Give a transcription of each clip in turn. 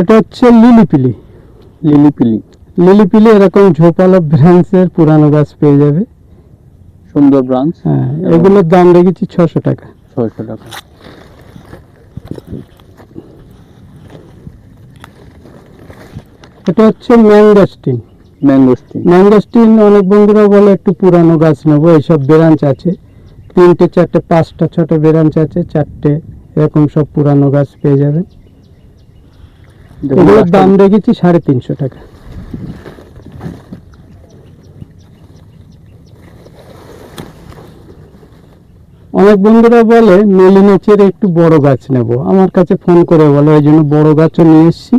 এটা হচ্ছে লিলিপিলি লিলিপিলি লিলিপিলি এরকম ঝোপালো ব্রাঞ্চের পুরানো গাছ পেয়ে যাবে। সুন্দর ব্রাঞ্চ হ্যাঁ এগুলোর দাম রেখেছি ছশো টাকা। ছয়শো টাকা। এটা হচ্ছে ম্যাঙ্গাস্টিন ম্যাঙ্গোস্টিন ম্যাঙ্গাস্টিন অনেক বন্ধুরা বলে একটু পুরানো গাছ নেব এইসব ব্রাঞ্চ আছে। তিনটে চারটে পাঁচটা ছটা ব্রাঞ্চ আছে চারটে এরকম সব পুরানো গাছ পেয়ে যাবেন এগুলোর দাম রেখেছি সাড়ে তিনশো টাকা। অনেক বন্ধুরা বলে মেলিনেচের একটু বড় গাছ নেব। আমার কাছে ফোন করে বলে ওই জন্য বড় গাছও নিয়ে এসেছি।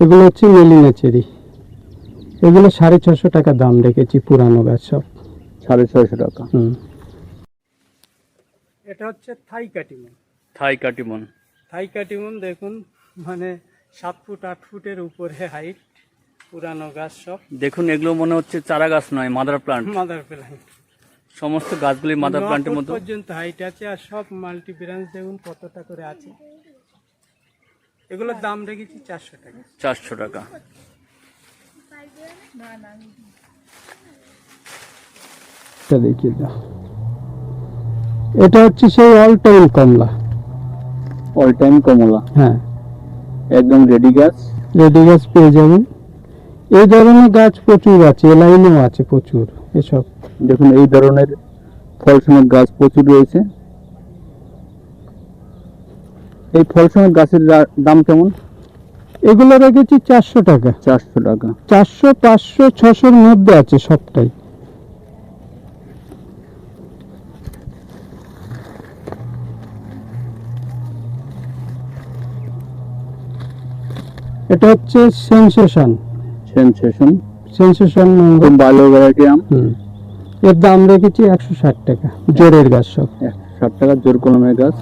এগুলো হচ্ছে মেলিনেচেরই। এগুলো সাড়ে ছশো টাকা দাম রেখেছি পুরানো গাছ সব। সাড়ে ছশো টাকা। হুম। এটা হচ্ছে থাই কাটিমন। থাই কাটিমন। থাই কাটিমন দেখুন মানে সাত ফুট আট ফুটের উপরে হাইট পুরানো গাছ সব। দেখুন এগুলো মনে হচ্ছে চারা গাছ নয় মাদার প্লান্ট মাদার প্লান্ট সমস্ত গাছগুলি মাদার প্লান্টের মতো পর্যন্ত হাইট আছে আর সব মাল্টি ব্রাঞ্চ দেখুন কতটা করে আছে। এগুলোর দাম রেখেছি চারশো টাকা। চারশো টাকা। এটা দেখিয়ে দাও। এটা হচ্ছে সেই অল টাইম কমলা। অল টাইম কমলা। হ্যাঁ। একদম রেডি গাছ রেডি গাছ পেয়ে যাবেন এই ধরনের গাছ প্রচুর আছে লাইনেও আছে প্রচুর এসব। দেখুন এই ধরনের ফল সমেত গাছ প্রচুর রয়েছে। এই ফল সমেত গাছের দাম কেমন? এগুলো রেখেছি চারশো টাকা। চারশো টাকা। চারশো পাঁচশো ছশোর মধ্যে আছে সবটাই। এটা হচ্ছে সেন্সেশন। সেনসেশন। সেন্সেশন খুব ভালো ভ্যারাইটি আম। এর দাম রেখেছি একশো ষাট টাকা জোরের গাছ সব। ষাট টাকা জোর কলমের গাছ।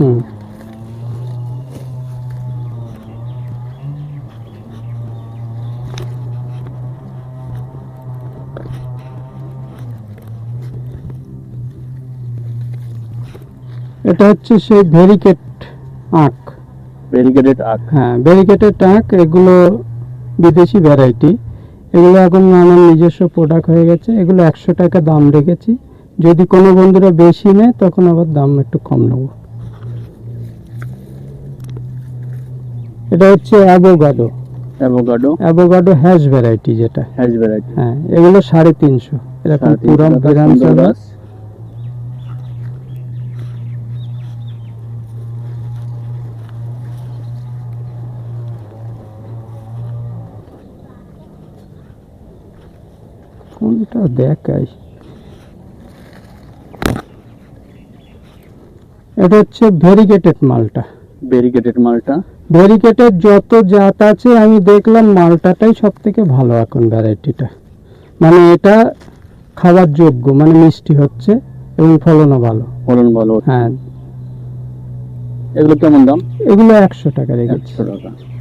এটা হচ্ছে সেই ভেরিকেট আখ ভেরিগেটেড আখ হ্যাঁ ভেরিকেটের টাক এগুলো বিদেশি ভ্যারাইটি এগুলো এখন আমার নিজস্ব প্রোডাক্ট হয়ে গেছে। এগুলো একশো টাকা দাম রেখেছি। যদি কোনো বন্ধুরা বেশি নেয় তখন আবার দাম একটু কম নেব। এটা হচ্ছে avocado avocado avocado hass variety যেটা। হ্যাজ ভ্যারাইটি হ্যাঁ এগুলো সাড়ে তিনশো। এরকম পুরান বেরানসা গাছ কোনটা দেখাই। এটা হচ্ছে ভেরিগেটেড মালটা। ভেরিগেটেড মালটা। ভেরিকেটের যত জাত আছে আমি দেখলাম মালটাটাই সব থেকে ভালো এখন ভ্যারাইটিটা। মানে এটা খাওয়ার যোগ্য মানে মিষ্টি হচ্ছে এবং ফলনও ভালো। ফলন ভালো। হ্যাঁ। এগুলো কেমন দাম? এগুলো একশো টাকা রেখেছি। একশো টাকা।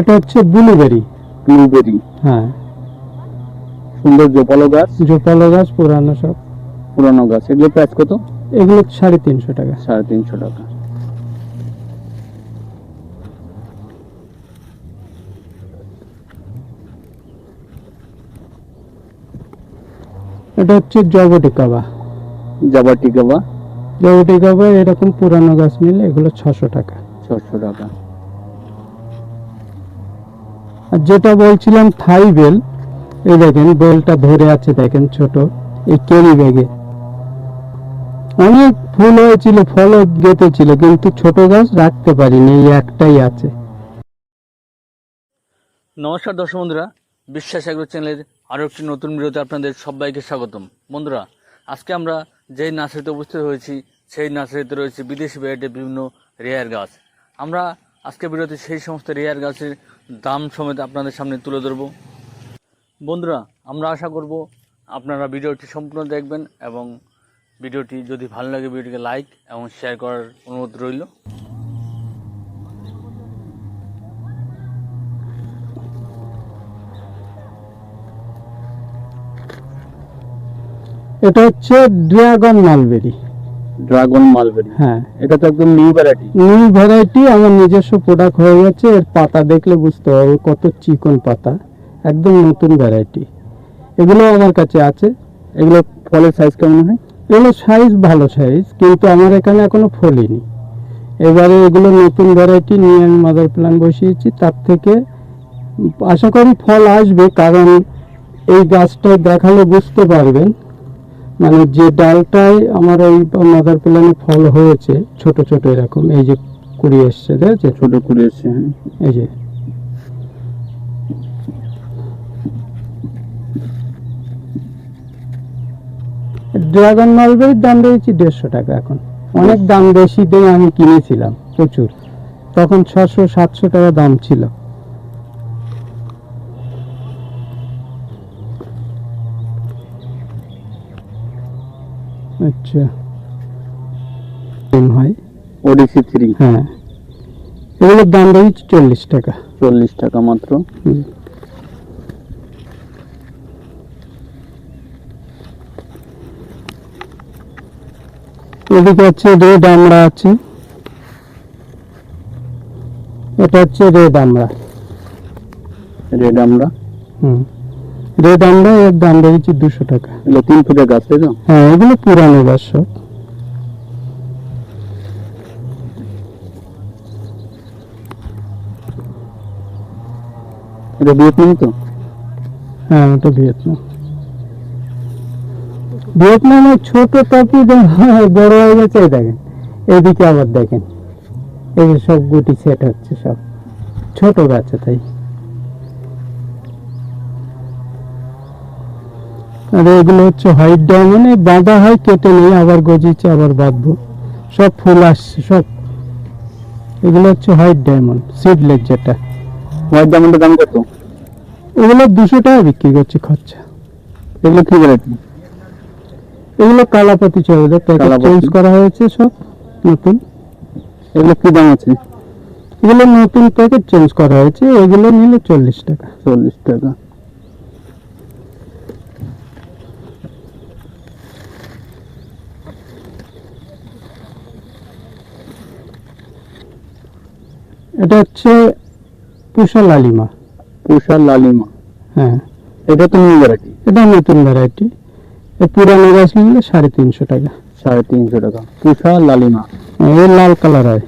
এটা হচ্ছে ব্লুবেরি। ব্লুবেরি। হ্যাঁ। সুন্দর জোপালো গাছ? জোপালো গাছ পুরানো সব। পুরানো গাছ। এগুলো প্রাইস কত? এগুলো সাড়ে তিনশো টাকা। সাড়ে তিনশো টাকা। এটা হচ্ছে জবটিকাবা জাবা টিকাবা জবটিকাবা এরকম পুরানো গাছ নিলে এগুলো ছশো টাকা। ছশো টাকা। যেটা বলছিলাম থাই বেল, এই দেখেন, বেলটা ধরে আছে, দেখেন ছোট, এই কেরি ব্যাগে। অনেক ফুল হয়েছিল ফলও গেতেছিল কিন্তু ছোট গাছ রাখতে পারিনি, এই একটাই আছে। নমস্কার দর্শক বন্ধুরা, বিশ্বাস এগ্রো চ্যানেলের আরও একটি নতুন ভিডিওতে আপনাদের সবাইকে স্বাগতম। বন্ধুরা, আজকে আমরা যেই নার্সারিতে উপস্থিত হয়েছি, সেই নার্সারিতে রয়েছে বিদেশি ভ্যারাইটির বিভিন্ন রেয়ার গাছ। আমরা আজকে বিরতি সেই সমস্ত রেয়ার গাছের দাম সমেত আপনাদের সামনে তুলে ধরব। বন্ধুরা, আমরা আশা করব আপনারা ভিডিওটি সম্পূর্ণ দেখবেন এবং ভিডিওটি যদি ভালো লাগে, ভিডিওটিকে লাইক এবং শেয়ার করার অনুরোধ রইল। এটা হচ্ছে ড্রাগন মালবেরি। Dragon mulberry. হ্যাঁ। এটা তো একদম নিউ ভ্যারাইটি নিউ ভ্যারাইটি আমার নিজস্ব প্রোডাক্ট হয়ে গেছে। এর পাতা দেখলে বুঝতে হবে কত চিকন পাতা। একদম নতুন ভ্যারাইটি এগুলো আমার কাছে আছে। এগুলো ফলের সাইজ কেমন হয়? এগুলো সাইজ ভালো সাইজ কিন্তু আমার এখানে এখনও ফলিনি। এবারে এগুলো নতুন ভ্যারাইটি নিয়ে আমি মাদার প্ল্যান বসিয়েছি। তার থেকে আশা করি ফল আসবে কারণ এই গাছটা দেখালে বুঝতে পারবেন মানে যে ডালটায় আমার ওই মাদার প্ল্যানে ফল হয়েছে ছোট ছোট এরকম এই যে কুড়ি এসছে দেখেছে ছোট করে এসছে হ্যাঁ। এই যে। ড্রাগন মালবেরির দাম রয়েছে দেড়শো টাকা এখন। অনেক দাম বেশি দিয়ে আমি কিনেছিলাম প্রচুর। তখন ছশো সাতশো টাকা দাম ছিল। আচ্ছা। হয় ওডিসি থ্রি হ্যাঁ। এগুলোর দাম রয়েছে চল্লিশ টাকা। চল্লিশ টাকা মাত্র। এদিকে হচ্ছে রেড আমড়া আছে। এটা হচ্ছে রেড আমড়া রেড আমরা হুম। রেড আমড়া এর দাম রয়েছে দুশো টাকা। এগুলো তিন ফুটের গাছ তাই তো? হ্যাঁ এগুলো পুরানো গাছ সব। এটা ভিয়েতনাম তো? হ্যাঁ ওটা ভিয়েতনাম। ভিয়েতনামের ছোট টপি বড় হয়ে গেছে দেখেন। এদিকে আবার দেখেন। এই যে সব গুটি সেট হচ্ছে সব। ছোট গাছে তাই। আর এগুলো হচ্ছে হোয়াইট ডায়মন্ড এই বাঁধা হয় কেটে নেই আবার গজিয়েছে আবার বাঁধবো। সব ফুল আসছে সব। এগুলো হচ্ছে হোয়াইট ডায়মন্ড সিডলেস যেটা। হোয়াইট ডায়মন্ডের দাম কত? এগুলো দুশো টাকা বিক্রি করছে খরচা। এগুলো কি ভ্যারাইটি এগুলো কালাপাতি চলে প্যাকেট চেঞ্জ করা হয়েছে সব নতুন। এগুলো কি দাম আছে? এগুলো নতুন প্যাকেট চেঞ্জ করা হয়েছে এগুলো নিলে চল্লিশ টাকা। চল্লিশ টাকা। এটা হচ্ছে পুষা লালিমা। পুষা লালিমা। হ্যাঁ। এটা তো নিউ ভ্যারাইটি এটা নতুন ভ্যারাইটি পুরানো গাছ নিলে সাড়ে তিনশো টাকা। সাড়ে তিনশো টাকা। পুষা লালিমা। হ্যাঁ, এর লাল কালার হয়।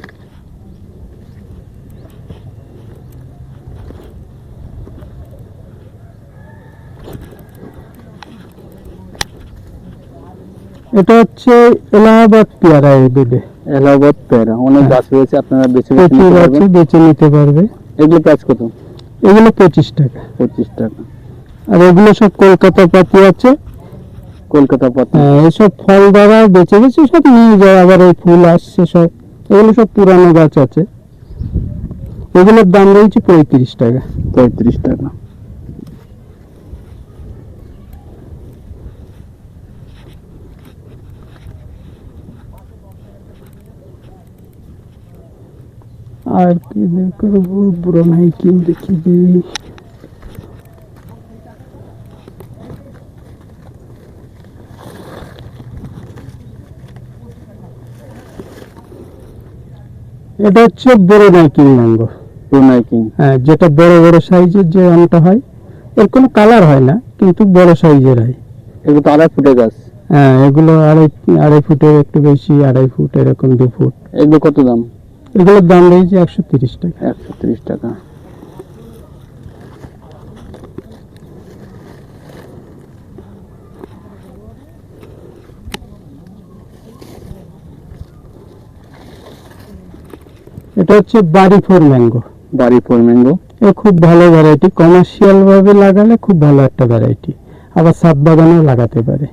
এটা হচ্ছে এলাহাবাদ পেয়ারা এই দুধে এলাহাবাদ পেয়ারা অনেক হ্যাঁ। গাছ রয়েছে আপনারা বেছে আছে বেছে নিতে পারবে। এগুলো প্রাইস কত? এগুলো পঁচিশ টাকা। পঁচিশ টাকা। আর এগুলো সব কলকাতা পাতি আছে। কলকাতা পাতা। হ্যাঁ, এসব ফল দ্বারা বেঁচে গেছে সব নিয়ে যায় আবার এই ফুল আসছে সব। এগুলো সব পুরানো গাছ আছে। এগুলোর দাম রয়েছে পঁয়ত্রিশ টাকা। পঁয়ত্রিশ টাকা। আর কি করব বুড়ো নাই কি দেখি দিই এটা হচ্ছে বড় নাইকিং ম্যাঙ্গো কিং হ্যাঁ যেটা বড় বড় সাইজের যে আমটা হয় এর কোনো কালার হয় না কিন্তু বড় সাইজের হয়। এগুলো তো আড়াই ফুটের গাছ। হ্যাঁ এগুলো আড়াই আড়াই ফুটের একটু বেশি আড়াই ফুট এরকম দু ফুট। এগুলো কত দাম? এগুলোর দাম রয়েছে একশো তিরিশ টাকা। একশো ত্রিশ টাকা। এটা হচ্ছে বাড়ি ফোর ম্যাঙ্গো। বাড়ি ফোর ম্যাঙ্গো। এ খুব ভালো ভ্যারাইটি কমার্শিয়াল ভাবে লাগালে খুব ভালো একটা ভ্যারাইটি আবার সাত বাগানেও লাগাতে পারে।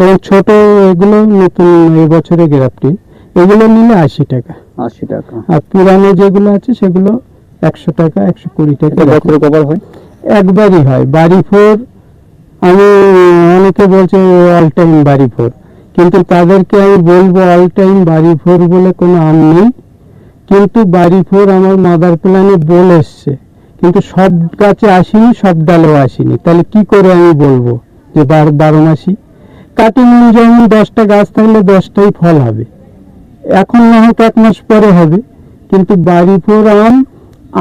এবং ছোট এগুলো নতুন এই বছরে গ্রাফটিং এগুলো নিলে আশি টাকা। আশি টাকা। আর পুরানো যেগুলো আছে সেগুলো একশো টাকা একশো কুড়ি টাকা। বছরে কবার হয়? একবারই হয়। বাড়ি ফোর আমি অনেকে বলছে অল টাইম বাড়ি ফোর। কিন্তু তাদেরকে আমি বলব অল টাইম বাড়ি ফোর বলে কোনো আম নেই। কিন্তু বাড়ি ফোর আমার মাদার প্ল্যানে বল এসছে। কিন্তু সব গাছে আসেনি সব ডালেও আসেনি। তাহলে কি করে আমি বলব যে বার বারো মাসি কাটিং যেমন দশটা গাছ থাকলে দশটাই ফল হবে। এখন না হোক এক মাস পরে হবে। কিন্তু বাড়িপুর আম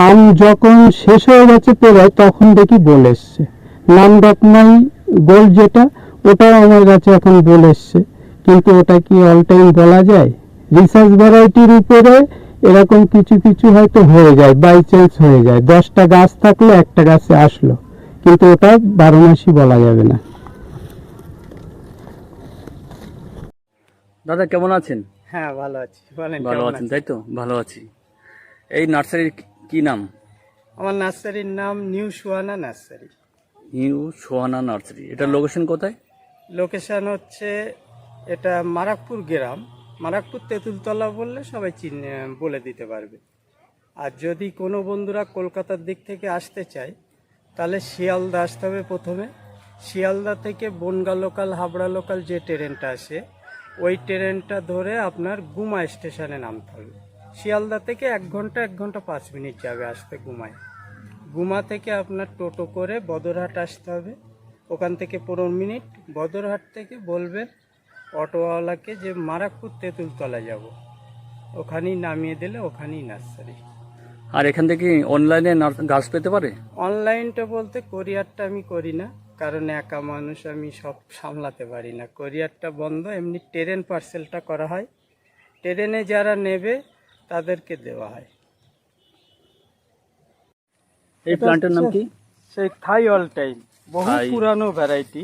আম যখন শেষ হয়ে গেছে পেরায় তখন দেখি বল এসছে। নাম ডাকনাই গোল যেটা, ওটাও আমার কাছে এখন বল এসছে। কিন্তু ওটা কি অল টাইম বলা যায়? রিসার্চ ভ্যারাইটির উপরে এরকম কিছু কিছু হয়তো হয়ে যায় বাই চান্স হয়ে যায়। দশটা গাছ থাকলে একটা গাছে আসলো। কিন্তু ওটা বারো মাসই বলা যাবে না। দাদা, কেমন আছেন? হ্যাঁ ভালো আছি। বলেন ভালো আছেন তাই তো? ভালো আছি। এই নার্সারির কি নাম? আমার নার্সারির নাম new Suyana nursery. New Sohana nursery. এটা লোকেশন কোথায়? লোকেশন হচ্ছে এটা মারাকপুর গ্রাম। মারাকপুর তেঁতুলতলা বললে সবাই চিনে বলে দিতে পারবে। আর যদি কোনো বন্ধুরা কলকাতার দিক থেকে আসতে চায় তাহলে শিয়ালদা আসতে হবে প্রথমে। শিয়ালদা থেকে বনগা লোকাল হাবড়া লোকাল যে ট্রেনটা আসে ওই ট্রেনটা ধরে আপনার গুমা স্টেশনে নামতে হবে। শিয়ালদা থেকে এক ঘণ্টা এক ঘণ্টা পাঁচ মিনিট যাবে আসতে গুমায়। গুমা থেকে আপনার টোটো করে বদরহাট আসতে হবে। ওখান থেকে পনেরো মিনিট। বদরহাট থেকে বলবেন অটোওয়ালাকে যে মারাকপুর তেঁতুলতলা যাব। ওখানেই নামিয়ে দিলে ওখানেই নার্সারি। আর এখান থেকে অনলাইনে গাছ পেতে পারে? অনলাইনটা বলতে কোরিয়ারটা আমি করি না। কারণ একা মানুষ আমি সব সামলাতে পারি না। কোরিয়ারটা বন্ধ এমনি ট্রেন পার্সেলটা করা হয়। ট্রেনে যারা নেবে তাদেরকে দেওয়া হয়। এই প্ল্যান্টের নাম কি? সেই থাই অল টাইম বহু পুরানো ভ্যারাইটি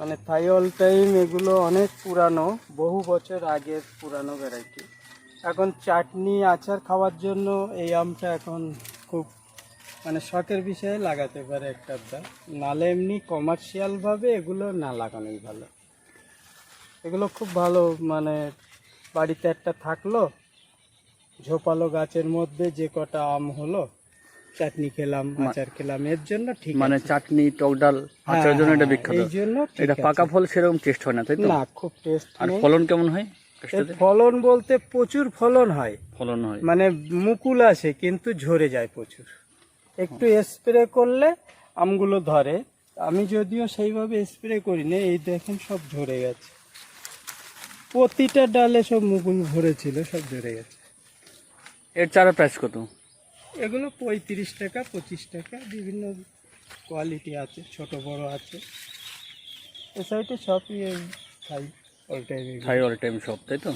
মানে থাই অল টাইম এগুলো অনেক পুরানো বহু বছর আগের পুরানো ভ্যারাইটি এখন চাটনি আচার খাওয়ার জন্য এই আমটা এখন খুব মানে শখের বিষয়ে লাগাতে পারে একটা আধটা। নালে এমনি কমার্শিয়ালভাবে এগুলো না লাগানোই ভালো। এগুলো খুব ভালো মানে বাড়িতে একটা থাকল ঝোপালো গাছের মধ্যে যে কটা আম হলো চাটনি খেলাম আচার খেলাম এর জন্য ঠিক মানে চাটনি টক ডাল হ্যাঁ, আচারের জন্য এটা হ্যাঁ, বিখ্যাত। এই জন্য এটা পাকা ফল সেরকম টেস্ট হয় না তাই তো? না খুব টেস্ট আর ফলন কেমন হয় ফলন বলতে প্রচুর ফলন হয়। ফলন হয়। মানে মুকুল আসে কিন্তু ঝরে যায় প্রচুর। একটু স্প্রে করলে আমগুলো ধরে। আমি যদিও সেইভাবে স্প্রে করি না এই দেখেন সব ঝরে গেছে। প্রতিটা ডালে সব মুকুল ভরেছিল সব ঝরে গেছে। এর চারা প্রাইস কত? এগুলো পঁয়ত্রিশ টাকা পঁচিশ টাকা বিভিন্ন কোয়ালিটি আছে ছোট বড় আছে। এ সাইডে সবই খাই all time high all time সব তাই তো?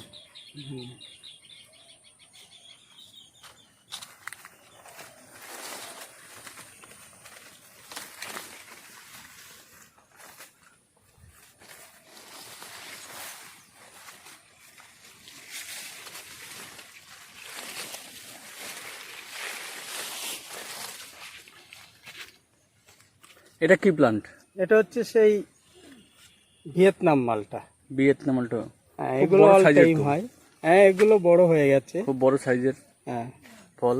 এটা কি প্লান্ট এটা হচ্ছে সেই ভিয়েতনাম মালটা। ভিয়েতনামটা হ্যাঁ এগুলো অল টাইম হয়। হ্যাঁ এগুলো বড় হয়ে গেছে। খুব বড় সাইজের হ্যাঁ। ফল।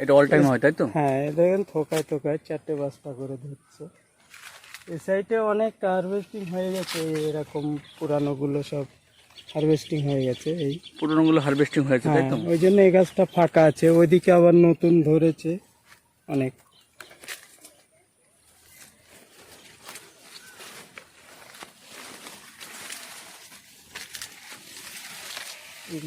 এটা অল টাইম হয় তাই তো? হ্যাঁ দেখেন থোকায় থোকায় চারটে বস্তা করে ধরছে। এই সাইডে অনেক হারভেস্টিং হয়ে গেছে এরকম পুরানোগুলো সব হারভেস্টিং হয়ে গেছে এই। পুরোনোগুলো হারভেস্টিং হয়েছে তাই হ্যাঁ তো ওই জন্য এই গাছটা ফাঁকা আছে ওইদিকে আবার নতুন ধরেছে অনেক। এই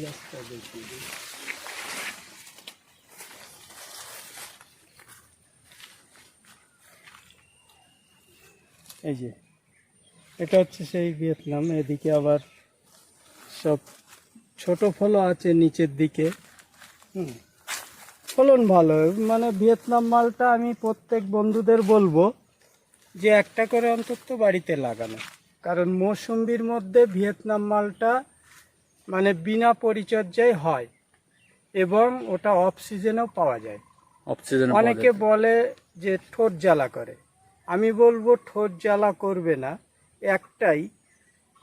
যে, এটা হচ্ছে সেই ভিয়েতনাম এদিকে আবার সব ছোট ফলও আছে নিচের দিকে। হুম। ফলন ভালো। মানে ভিয়েতনাম মালটা আমি প্রত্যেক বন্ধুদের বলব যে একটা করে অন্তত বাড়িতে লাগানো। কারণ মৌসুম্বির মধ্যে ভিয়েতনাম মালটা মানে বিনা পরিচর্যায় হয় এবং ওটা অফ সিজনেও পাওয়া যায়। অফ সিজন অনেকে বলে যে ঠোঁট জ্বালা করে। আমি বলব ঠোঁট জ্বালা করবে না। একটাই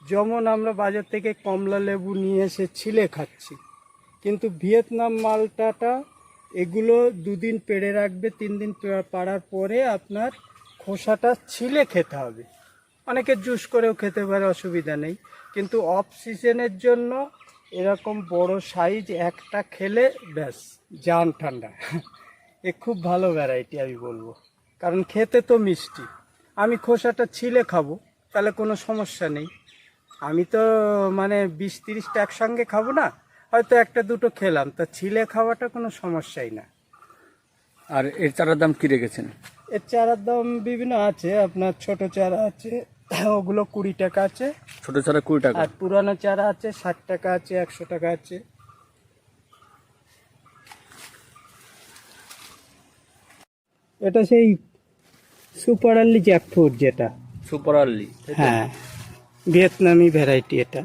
যেমন আমরা বাজার থেকে কমলা লেবু নিয়ে এসে ছিলে খাচ্ছি কিন্তু ভিয়েতনাম মালটাটা এগুলো দুদিন পেড়ে রাখবে তিন দিন পাড়ার পরে আপনার খোসাটা ছিলে খেতে হবে। অনেকে জুস করেও খেতে পারে অসুবিধা নেই। কিন্তু অফ সিজনের জন্য এরকম বড় সাইজ একটা খেলে ব্যাস জান ঠান্ডা। এ খুব ভালো ভ্যারাইটি আমি বলব। কারণ খেতে তো মিষ্টি। আমি খোসাটা ছিলে খাব তাহলে কোনো সমস্যা নেই। আমি তো মানে বিশ তিরিশটা একসঙ্গে খাব না হয়তো একটা দুটো খেলাম তা ছিলে খাওয়াটা কোনো সমস্যাই না। আর এর চারার দাম কি রেখেছেন? এর চারার দাম বিভিন্ন আছে আপনার ছোট চারা আছে ওগুলো কুড়ি টাকা আছে। ছোট চারা কুড়ি টাকা? আর পুরানো চারা আছে ষাট টাকা আছে একশো টাকা আছে। এটা সেই সুপার আর্লি জ্যাকফ্রুট যেটা। সুপার আর্লি হ্যাঁ ভিয়েতনামি ভ্যারাইটি এটা।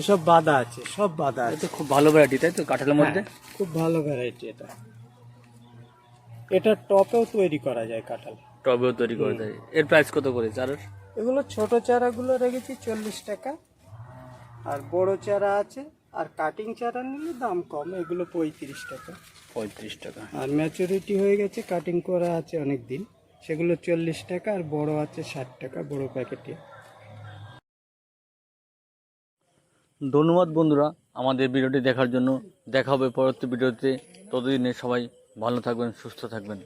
এসব বাদা আছে সব বাদা আছে। খুব ভালো ভ্যারাইটি তাই তো কাঁঠালের মধ্যে? হ্যাঁ, খুব ভালো ভ্যারাইটি এটা। এটা টপেও তৈরি করা যায় কাঁঠাল। টবেও তৈরি করে দেয় এর প্রাইস কত করে চারার? এগুলো ছোট চারাগুলো রেখেছি চল্লিশ টাকা। আর বড় চারা আছে আর কাটিং চারা নিলে দাম কম এগুলো পঁয়ত্রিশ টাকা। পঁয়ত্রিশ টাকা। আর ম্যাচুরিটি হয়ে গেছে কাটিং করা আছে অনেক দিন সেগুলো চল্লিশ টাকা আর বড় আছে ষাট টাকা বড় প্যাকেটে। ধন্যবাদ বন্ধুরা আমাদের ভিডিওটি দেখার জন্য। দেখা হবে পরবর্তী ভিডিওতে। ততদিনে সবাই ভালো থাকবেন সুস্থ থাকবেন।